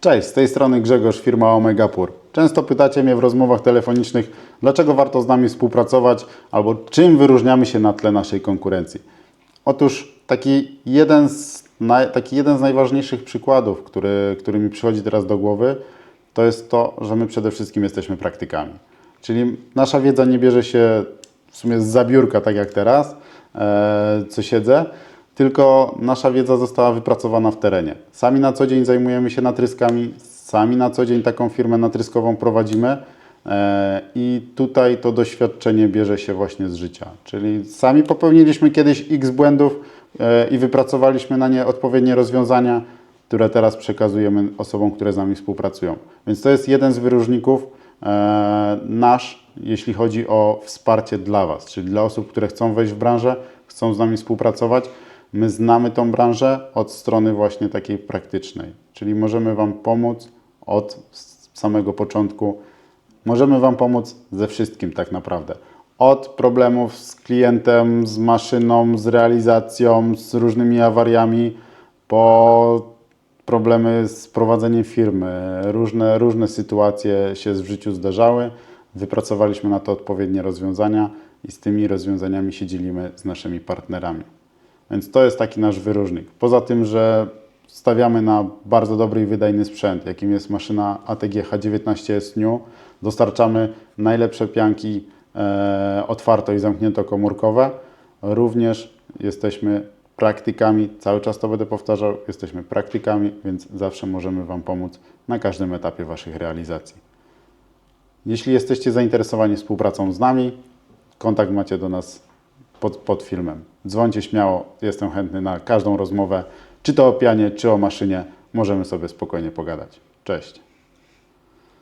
Cześć, z tej strony Grzegorz, firma Omegapur. Często pytacie mnie w rozmowach telefonicznych, dlaczego warto z nami współpracować albo czym wyróżniamy się na tle naszej konkurencji. Otóż taki jeden z, taki jeden z najważniejszych przykładów, który, który mi przychodzi teraz do głowy, to jest to, że my przede wszystkim jesteśmy praktykami. Czyli nasza wiedza nie bierze się w sumie z zabiórka, tak jak teraz, e, co siedzę, tylko nasza wiedza została wypracowana w terenie. Sami na co dzień zajmujemy się natryskami, sami na co dzień taką firmę natryskową prowadzimy e, i tutaj to doświadczenie bierze się właśnie z życia. Czyli sami popełniliśmy kiedyś x błędów e, i wypracowaliśmy na nie odpowiednie rozwiązania, które teraz przekazujemy osobom, które z nami współpracują. Więc to jest jeden z wyróżników e, nasz, jeśli chodzi o wsparcie dla Was, czyli dla osób, które chcą wejść w branżę, chcą z nami współpracować. My znamy tą branżę od strony właśnie takiej praktycznej, czyli możemy Wam pomóc od samego początku. Możemy Wam pomóc ze wszystkim tak naprawdę. Od problemów z klientem, z maszyną, z realizacją, z różnymi awariami, po problemy z prowadzeniem firmy. Różne, różne sytuacje się w życiu zdarzały. Wypracowaliśmy na to odpowiednie rozwiązania i z tymi rozwiązaniami się dzielimy z naszymi partnerami. Więc to jest taki nasz wyróżnik. Poza tym, że stawiamy na bardzo dobry i wydajny sprzęt, jakim jest maszyna ATG H19S New, dostarczamy najlepsze pianki e, otwarto i zamknięto komórkowe. Również jesteśmy praktykami, cały czas to będę powtarzał, jesteśmy praktykami, więc zawsze możemy Wam pomóc na każdym etapie Waszych realizacji. Jeśli jesteście zainteresowani współpracą z nami, kontakt macie do nas pod, pod filmem. Dzwońcie śmiało, jestem chętny na każdą rozmowę, czy to o pianie, czy o maszynie. Możemy sobie spokojnie pogadać. Cześć.